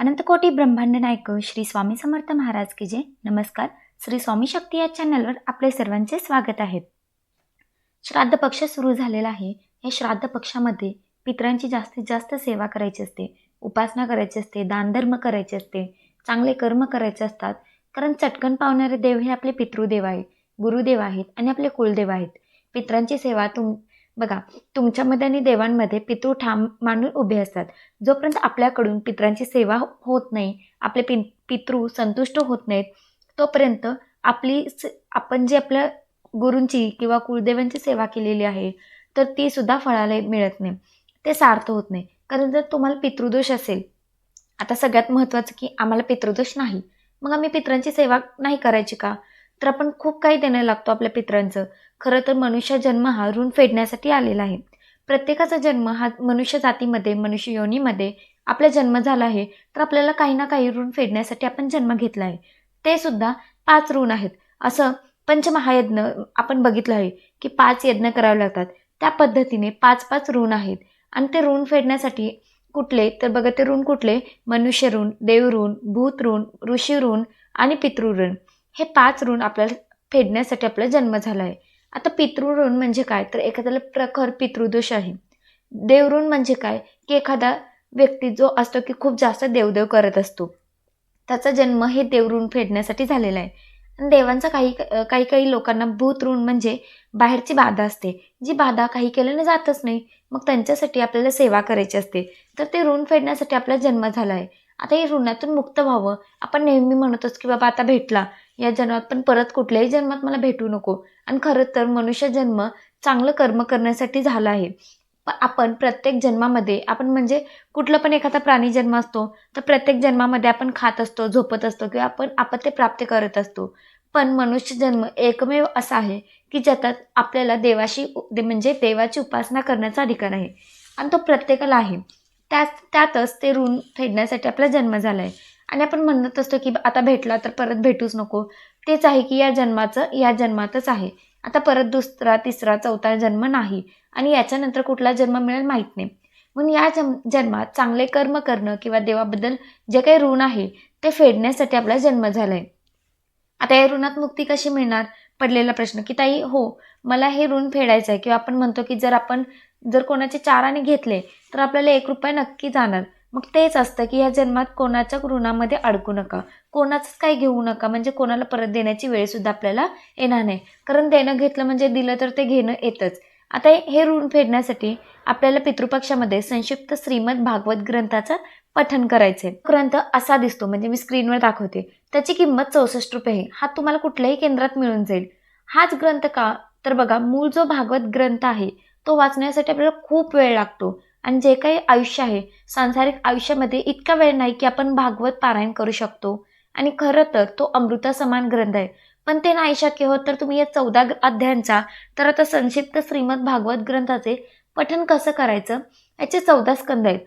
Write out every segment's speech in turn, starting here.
अनंतकोटी ब्रह्मांड नायक श्री स्वामी समर्थ महाराज की जय. नमस्कार. श्री स्वामी शक्ती या चॅनलवर आपले सर्वांचे स्वागत आहे. श्राद्ध पक्ष सुरू झालेला आहे. या श्राद्ध पक्षामध्ये पितरांची जास्तीत जास्त सेवा करायची असते. उपासना करायची असते दानधर्म करायचे असते चांगले कर्म करायचे असतात. कारण चटकन पावणारे देव हे आपले पितृदेव आहेत गुरुदेव आहेत आणि आपले कुलदेव आहेत. पितरांची सेवा तुम बघा तुमच्यामध्ये आणि देवांमध्ये पितृ ठाम मानून उभे असतात. जोपर्यंत आपल्याकडून पितरांची सेवा हो-, होत नाही आपले पि पितृ संतुष्ट होत नाहीत तोपर्यंत आपली आपण जे आपल्या गुरूंची किंवा कुलदेवांची सेवा केलेली आहे तर ती सुद्धा फळाला मिळत नाही. ते सार्थ होत नाही. कारण जर तुम्हाला पितृदोष असेल आता सगळ्यात महत्त्वाचं की आम्हाला पितृदोष नाही. मग आम्ही पितरांची सेवा नाही करायची का? तर आपण खूप काही देणं लागतो आपल्या पितरांचं. खरं तर मनुष्य जन्म हा ऋण फेडण्यासाठी आलेला आहे. प्रत्येकाचा जन्म हा मनुष्य जातीमध्ये मनुष्य योनीमध्ये आपला जन्म झाला आहे तर आपल्याला काही ना काही ऋण फेडण्यासाठी आपण जन्म घेतला आहे. ते सुद्धा पाच ऋण आहेत. असं पंचमहायज्ञ आपण बघितलं आहे की पाच यज्ञ करावे लागतात. त्या पद्धतीने पाच पाच ऋण आहेत. आणि ते ऋण फेडण्यासाठी कुठले तर बघा ते ऋण कुठले? मनुष्य ऋण देव ऋण भूत ऋण ऋषी ऋण आणि पितृ ऋण. हे पाच ऋण आपल्याला फेडण्यासाठी आपला जन्म झाला आहे. आता पितृऋण म्हणजे काय? तर एखाद्याला प्रखर पितृदोष आहे. देवऋण म्हणजे काय? की एखादा व्यक्ती जो असतो की खूप जास्त देवदेव करत असतो. त्याचा जन्म हे देवऋण फेडण्यासाठी झालेला आहे. आणि देवांचा काही काही काही लोकांना भूतऋण म्हणजे बाहेरची बाधा असते. जी बाधा काही केल्याने जातच नाही. मग त्यांच्यासाठी आपल्याला सेवा करायची असते. तर ते ऋण फेडण्यासाठी आपला जन्म झाला आहे. आता हे ऋणातून मुक्त व्हावं. आपण नेहमी म्हणतोच की बाबा आता भेटला. या जन्मात पण परत कुठल्याही जन्मात मला भेटू नको. आणि खरं तर मनुष्य जन्म चांगलं कर्म करण्यासाठी झाला आहे. पण आपण प्रत्येक जन्मामध्ये आपण म्हणजे कुठलं पण एखादा प्राणी जन्म असतो तर प्रत्येक जन्मामध्ये आपण खात असतो झोपत असतो किंवा आपण आपत्य प्राप्त करत असतो. पण मनुष्य जन्म एकमेव असा आहे की ज्याच्यात आपल्याला देवाशी म्हणजे देवाची उपासना करण्याचा अधिकार आहे. आणि तो प्रत्येकाला आहे. त्याच त्यातच ते ऋण फेडण्यासाठी आपला जन्म झाला आहे आणि आपण म्हणत असतो की आता भेटला तर परत भेटूच नको. तेच आहे की या जन्माचं या जन्मातच आहे. आता परत दुसरा तिसरा चौथा जन्म नाही. आणि याच्यानंतर कुठला जन्म मिळेल माहीत नाही. म्हणून या जम जन्मात चांगले कर्म करणं किंवा देवाबद्दल जे काही ऋण आहे ते फेडण्यासाठी आपला जन्म झाला आहे आता या ऋणात मुक्ती कशी मिळणार? पडलेला प्रश्न की ताई हो मला हे ऋण फेडायचं आहे किंवा आपण म्हणतो की जर आपण जर कोणाचे चाराने घेतले तर आपल्याला एक रुपये नक्की जाणार. मग तेच असतं की या जन्मात कोणाच्या ऋणामध्ये अडकू नका. कोणाचंच काही घेऊ नका. म्हणजे कोणाला परत देण्याची वेळसुद्धा आपल्याला येणार नाही. कारण देणं घेतलं म्हणजे दिलं तर ते घेणं येतंच. आता हे ऋण फेडण्यासाठी आपल्याला पितृपक्षामध्ये संक्षिप्त श्रीमद भागवत ग्रंथाचं पठन करायचं आहे ग्रंथ असा दिसतो म्हणजे मी स्क्रीनवर दाखवते. त्याची किंमत चौसष्ट रुपये आहे. हा तुम्हाला कुठल्याही केंद्रात मिळून जाईल. हाच ग्रंथ का? तर बघा मूळ जो भागवत ग्रंथ आहे तो वाचण्यासाठी आपल्याला खूप वेळ लागतो. आणि जे काही आयुष्य आहे सांसारिक आयुष्यामध्ये इतका वेळ नाही की आपण भागवत पारायण करू शकतो. आणि खरं तर तो अमृता समान ग्रंथ आहे. पण ते नाही शक्य होत तर तुम्ही या चौदा अध्यायांचा तर आता संक्षिप्त श्रीमद भागवत ग्रंथाचे पठन कसं करायचं? याचे चौदा स्कंद आहेत.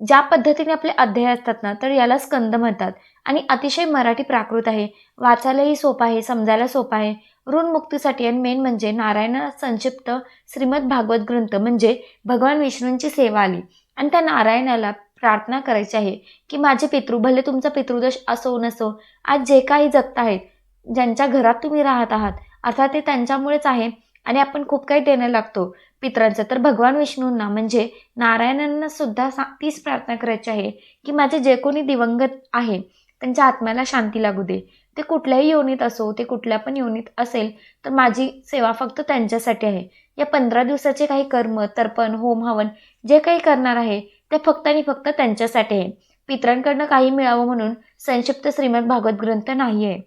ज्या पद्धतीने आपले अध्याय असतात ना तर याला स्कंद म्हणतात. आणि अतिशय मराठी प्राकृत आहे. वाचायलाही सोपं आहे समजायला सोपं आहे. ऋणमुक्तीसाठी आणि मेन म्हणजे नारायण संक्षिप्त श्रीमद भागवत ग्रंथ म्हणजे भगवान विष्णूंची सेवा आली. आणि त्या नारायणाला प्रार्थना करायची आहे की माझे पितृ भले तुमचा पितृदोष असो नसो आज जे काही जगत आहेत ज्यांच्या घरात तुम्ही राहत आहात अर्थात ते त्यांच्यामुळेच आहे आणि आपण खूप काही देणं लागतो. पित्रांचं तर भगवान विष्णूंना म्हणजे नारायणांना सुद्धा सा तीच प्रार्थना करायची आहे की माझे जे कोणी दिवंगत आहे त्यांच्या आत्म्याला शांती लागू दे. ते कुठल्याही योनीत असो ते कुठल्या पण योनीत असेल तर माझी सेवा फक्त त्यांच्यासाठी आहे. या पंधरा दिवसाचे काही कर्म तर्पण होम हवन जे काही करणार आहे ते फक्त आणि फक्त त्यांच्यासाठी आहे. पित्रांकडनं काही मिळावं म्हणून संक्षिप्त श्रीमद भागवत ग्रंथ नाही आहे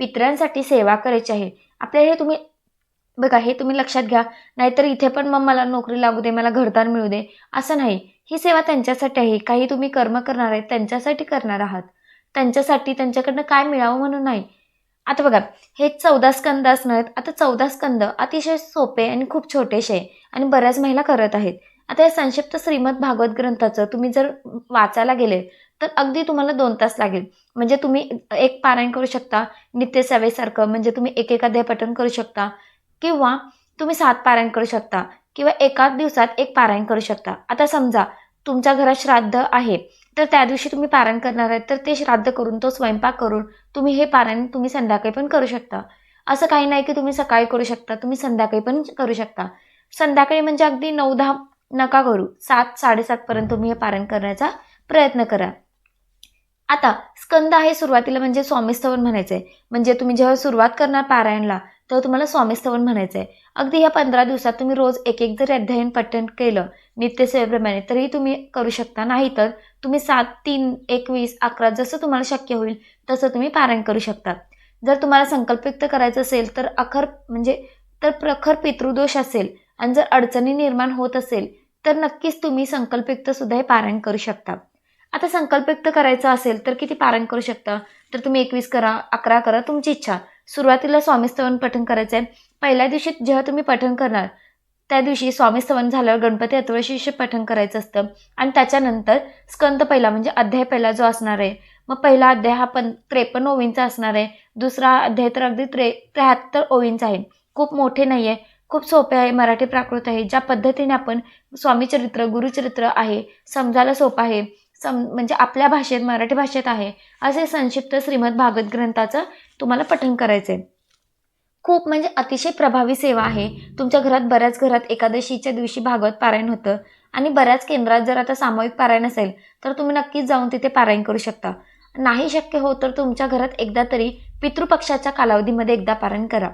पित्रांसाठी सेवा करायची आहे. आपल्याला हे तुम्ही बघा हे तुम्ही लक्षात घ्या. नाहीतर इथे पण मग मला नोकरी लागू दे मला घरदार मिळू दे. असं नाही. ही सेवा त्यांच्यासाठी आहे. काही तुम्ही कर्म करणार आहे त्यांच्यासाठी करणार आहात. त्यांच्यासाठी त्यांच्याकडनं काय मिळावं म्हणून नाही. आता बघा हे चौदा स्कंद असणार आता चौदा स्कंद अतिशय सोपे आणि खूप छोटेसे आणि बऱ्याच महिला करत आहेत. आता या संक्षिप्त श्रीमद भागवत ग्रंथाचं तुम्ही जर वाचायला गेले तर अगदी तुम्हाला दोन तास लागेल. म्हणजे तुम्ही एक पारायण करू शकता नित्यसेवेसारखं म्हणजे तुम्ही एक एक अध्याय पठण करू शकता किंवा तुम्ही सात पारायण करू शकता किंवा एका दिवसात एक पारायण करू शकता. आता समजा तुमच्या घरात श्राद्ध आहे तर त्या दिवशी तुम्ही पारायण करणार आहे तर ते श्राद्ध करून तो स्वयंपाक करून तुम्ही हे पारायण तुम्ही संध्याकाळी पण करू शकता. असं काही नाही की तुम्ही सकाळी करू शकता तुम्ही संध्याकाळी पण करू शकता. संध्याकाळी म्हणजे अगदी नऊ दहा नका करू सात साडेसातपर्यंत तुम्ही हे पारायण करण्याचा प्रयत्न करा. आता स्कंद आहे सुरुवातीला म्हणजे स्वामीस्तवन म्हणायचं आहे म्हणजे तुम्ही जेव्हा सुरुवात करणार पारायणला तेव्हा तुम्हाला स्वामीस्तवन म्हणायचं आहे अगदी ह्या पंधरा दिवसात तुम्ही रोज एक एक जरी अध्ययन पठण केलं नित्यसेवेप्रमाणे तरीही तुम्ही करू शकता. नाही तर तुम्ही सात तीन एकवीस अकरा जसं तुम्हाला शक्य होईल तसं तुम्ही पारायण करू शकता. जर तुम्हाला संकल्पयुक्त करायचं असेल तर अखर म्हणजे तर प्रखर पितृदोष असेल आणि जर अडचणी निर्माण होत असेल तर नक्कीच तुम्ही संकल्पयुक्त सुद्धा हे पारायण करू शकता. आता संकल्पयुक्त करायचं असेल तर किती पारायण करू शकता? तर तुम्ही एकवीस करा अकरा करा तुमची इच्छा. सुरुवातीला स्वामीस्तवन पठण करायचं आहे पहिल्या दिवशी जेव्हा तुम्ही पठण करणार त्या दिवशी स्वामीस्तवन झाल्यावर गणपती अथर्वशीर्ष पठण करायचं असतं. आणि त्याच्यानंतर स्कंद पहिला म्हणजे अध्याय पहिला जो असणार आहे मग पहिला अध्याय हा पण त्रेपन्न ओवींचा असणार आहे. दुसरा अध्याय तर अगदी त्रे त्र्याहत्तर ओवींचा आहे. खूप मोठे नाही आहे खूप सोपे आहे मराठी प्राकृत आहे. ज्या पद्धतीने आपण स्वामीचरित्र गुरुचरित्र आहे समजायला सोपं आहे. सम म्हणजे आपल्या भाषेत मराठी भाषेत आहे असे संक्षिप्त श्रीमद भागवत ग्रंथाचं तुम्हाला पठन करायचं आहे खूप म्हणजे अतिशय प्रभावी सेवा आहे. तुमच्या घरात बऱ्याच घरात एकादशीच्या दिवशी भागवत पारायण होतं. आणि बऱ्याच केंद्रात जर आता सामूहिक पारायण असेल तर तुम्ही नक्कीच जाऊन तिथे पारायण करू शकता. नाही शक्य हो तर तुमच्या घरात एकदा तरी पितृपक्षाच्या कालावधीमध्ये एकदा पारायण करा.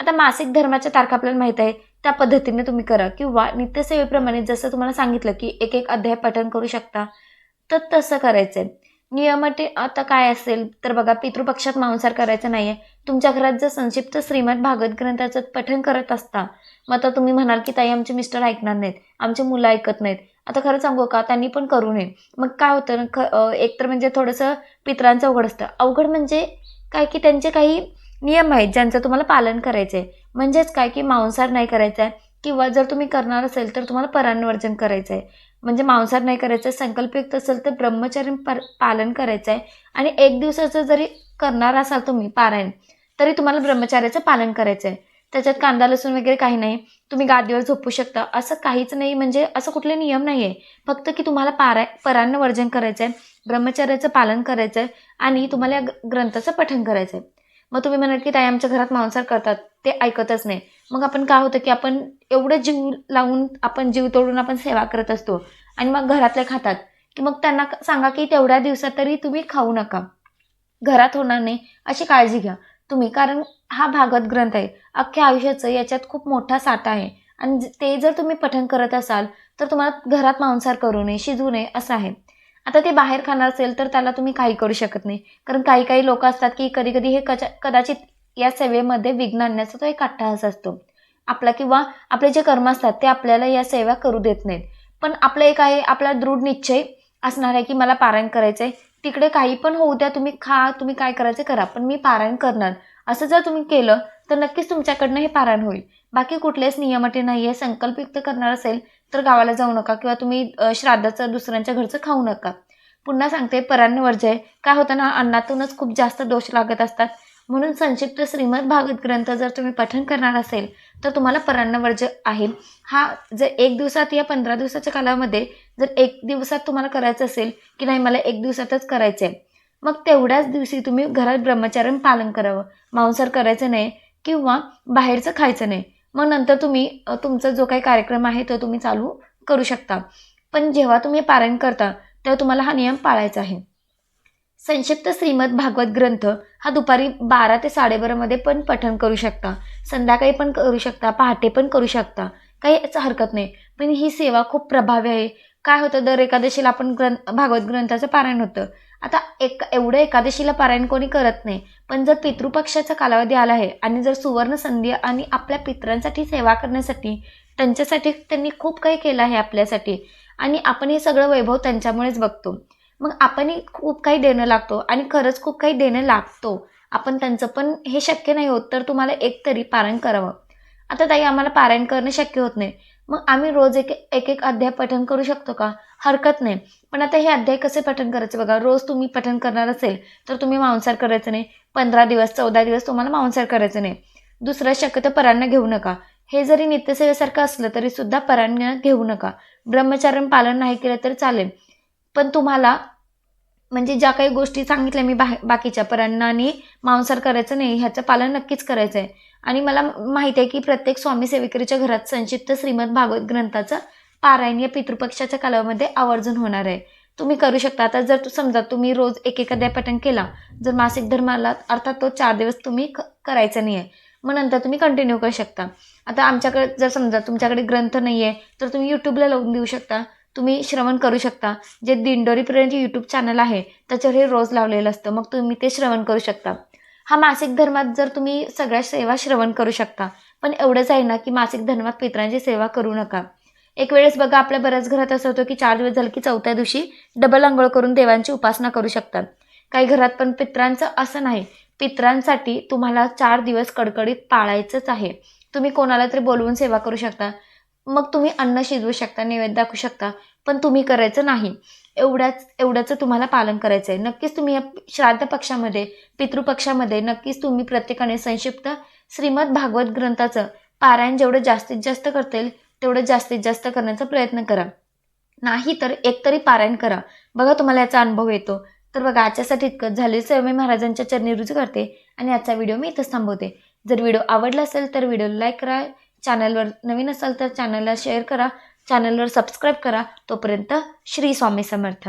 आता मासिक धर्माच्या तारखा आपल्याला माहीत आहे त्या पद्धतीने तुम्ही करा. किंवा नित्यसेवेप्रमाणे जसं तुम्हाला सांगितलं की एक एक अध्याय पठण करू शकता. तर तसं करायचं आहे नियमटे आता काय असेल तर बघा पितृपक्षात मांसाहार करायचं नाही आहे तुमच्या घरात जर संक्षिप्त श्रीमद भागवत ग्रंथाचं पठण करत असता मग आता तुम्ही म्हणाल की ताई आमचे मिस्टर ऐकणार नाहीत. आमचे मुलं ऐकत नाहीत. आता खरं सांगू का त्यांनी पण करू नये. मग काय होतं? ख एकतर म्हणजे थोडंसं पित्रांचं अवघड असतं. अवघड म्हणजे काय की त्यांचे काही नियम आहेत ज्यांचं तुम्हाला पालन करायचं आहे म्हणजेच काय की मांसाहार नाही करायचं आहे किंवा जर तुम्ही करणार असेल तर तुम्हाला परान्वर्जन करायचं आहे म्हणजे मांसाहार नाही करायचं आहे संकल्पयुक्त असेल तर ब्रह्मचर्य पर पालन करायचं आहे आणि एक दिवसाचं जरी करणार असाल तुम्ही पारायण तरी तुम्हाला ब्रह्मचार्याचं पालन करायचं आहे त्याच्यात कांदा लसूण वगैरे काही नाही. तुम्ही गादीवर झोपू शकता. असं काहीच नाही म्हणजे असं कुठले नियम नाही आहे फक्त की तुम्हाला पाराय परान्न वर्जन करायचं आहे ब्रह्मचर्याचं पालन करायचं आहे आणि तुम्हाला या ग्रंथाचं पठण करायचं आहे मग तुम्ही म्हणाल की ताई आमच्या घरात मांसाहार करतात. ते ऐकतच नाही. मग आपण काय होतं की आपण एवढं जीव लावून आपण जीव तोडून आपण सेवा करत असतो आणि मग घरातले खातात की मग त्यांना सांगा की तेवढ्या दिवसात तरी तुम्ही खाऊ नका. घरात होणार नाही अशी काळजी घ्या. तुम्ही कारण हा भागवत ग्रंथ आहे. अख्ख्या आयुष्याचं याच्यात खूप मोठा साठा आहे. आणि ते जर तुम्ही पठण करत असाल तर तुम्हाला घरात मांसाहार करू नये शिजू नये असं आहे. आता ते बाहेर खाणार असेल तर त्याला तुम्ही काही करू शकत नाही. कारण काही काही लोक असतात की कधी कधी हे कदाचित या सेवेमध्ये विघ्न आणण्याचा तो एक अट्टहास असतो. आपला किंवा आपले जे कर्म असतात ते आपल्याला या सेवा करू देत नाहीत. पण आपलं एक आहे आपला दृढ निश्चय असणार आहे की मला पारायण करायचं आहे तिकडे काही पण होऊ द्या तुम्ही खा तुम्ही काय करायचं करा पण मी पारायण करणार. असं जर तुम्ही केलं तर नक्कीच तुमच्याकडनं हे पारायण होईल. बाकी कुठलेच नियमटी नाही आहे संकल्पयुक्त करणार असेल तर गावाला जाऊ नका किंवा तुम्ही श्राद्धाचं दुसऱ्यांच्या घरचं खाऊ नका. पुन्हा सांगते परान्न वर्ज आहे काय होतं ना अन्नातूनच खूप जास्त दोष लागत असतात. म्हणून संक्षिप्त श्रीमद भागवत ग्रंथ जर तुम्ही पठन करणार असेल तर तुम्हाला परान्नवर्ज आहे. हा जर एक दिवसात या पंधरा दिवसाच्या कालामध्ये जर एक दिवसात तुम्हाला करायचं असेल की नाही मला एक दिवसातच करायचं आहे मग तेवढ्याच दिवशी तुम्ही घरात ब्रह्मचार्य पालन करावं. मांसाहार करायचं नाही किंवा बाहेरचं खायचं नाही. मग नंतर तुम्ही तुमचा जो काही कार्यक्रम आहे तो तुम्ही चालू करू शकता. पण जेव्हा तुम्ही पारायण करता तेव्हा तुम्हाला हा नियम पाळायचा आहे. संक्षिप्त श्रीमद भागवत ग्रंथ हा दुपारी बारा ते साडेबारामध्ये पण पठण करू शकता. संध्याकाळी पण करू शकता पहाटे पण करू शकता. काही याचं हरकत नाही. पण ही सेवा खूप प्रभावी आहे. काय होतं दर एकादशीला आपण ग्रंथ भागवत ग्रंथाचं पारायण होतं. आता एक एवढं एकादशीला पारायण कोणी करत नाही. पण जर पितृपक्षाचा कालावधी आला आहे आणि जर सुवर्ण संधी आणि आपल्या पित्रांसाठी सेवा करण्यासाठी त्यांच्यासाठी त्यांनी खूप काही केलं आहे आपल्यासाठी. आणि आपण हे सगळं वैभव त्यांच्यामुळेच बघतो. मग आपणही खूप काही देणं लागतो आणि खरंच खूप काही देणं लागतो. आपण त्यांचं पण हे शक्य नाही होत तर तुम्हाला एक तरी पारायण करावं. आता ताई आम्हाला पारायण करणं शक्य होत नाही. मग आम्ही रोज एक एक एक अध्याय पठण करू शकतो का? हरकत नाही. पण आता हे अध्याय कसे पठण करायचे बघा रोज तुम्ही पठण करणार असेल तर तुम्ही मांसाहार करायचं नाही. पंधरा दिवस चौदा दिवस तुम्हाला मांसाहार करायचं नाही. दुसरं शक्यतो परांना घेऊ नका. हे जरी नित्यसेवेसारखं असलं तरी सुद्धा परांना घेऊ नका. ब्रह्मचारण पालन नाही केलं तर चालेल. पण तुम्हाला म्हणजे ज्या काही गोष्टी सांगितल्या मी बा बाकीच्या परांना आणि मांसार करायचं नाही ह्याचं पालन नक्कीच करायचं आहे आणि मला माहिती आहे की प्रत्येक स्वामी सेविकरीच्या घरात संक्षिप्त श्रीमद भागवत ग्रंथाचं पारायण या पितृपक्षाच्या कालावधीमध्ये आवर्जून होणार आहे. तुम्ही करू शकता. आता जर तू समजा तुम्ही रोज एक एक अध्याय पठण केला जर मासिक धर्माला अर्थात तो चार दिवस तुम्ही क करायचा नाही आहे मग नंतर तुम्ही कंटिन्यू करू शकता. आता आमच्याकडे जर समजा तुमच्याकडे ग्रंथ नाही आहे तर तुम्ही यूट्यूबला लावून देऊ शकता. तुम्ही श्रवण करू शकता. जे दिंडोरीपर्यंत यूट्यूब चॅनल आहे त्याच्यावर हे रोज लावलेलं असतं. मग तुम्ही ते श्रवण करू शकता. हा मासिक धर्मात जर तुम्ही सगळ्या सेवा श्रवण करू शकता पण एवढंच आहे ना की मासिक धर्मात पित्रांची सेवा करू नका. एक वेळेस बघा आपल्या बऱ्याच घरात असं होतं की चार दिवस झालं की चौथ्या दिवशी डबल आंघोळ करून देवांची उपासना करू शकतात. काही घरात पण पित्रांचं असं नाही. पित्रांसाठी तुम्हाला चार दिवस कडकडीत पाळायचंच आहे. तुम्ही कोणाला तरी बोलवून सेवा करू शकता. मग तुम्ही अन्न शिजवू शकता नैवेद्य दाखवू शकता पण तुम्ही करायचं नाही. एवढ्याच एवढ्याचं तुम्हाला पालन करायचं आहे नक्कीच तुम्ही या श्राद्ध पक्षामध्ये पितृपक्षामध्ये नक्कीच तुम्ही प्रत्येकाने संक्षिप्त श्रीमद भागवत ग्रंथाचं पारायण जेवढं जास्तीत जास्त करता येईल तेवढं जास्तीत जास्त करण्याचा प्रयत्न करा. नाही तर एकतरी पारायण करा. बघा तुम्हाला याचा अनुभव येतो. तर बघा आजच्यासाठी झालेलं सर्व मी महाराजांच्या चरणी रुजू करते आणि आजचा व्हिडिओ मी इथंच थांबवते. जर व्हिडिओ आवडला असेल तर व्हिडिओला लाईक करा चॅनलवर नवीन असाल तर चॅनलला शेअर करा चॅनलवर सबस्क्राईब करा. तोपर्यंत श्री स्वामी समर्थ.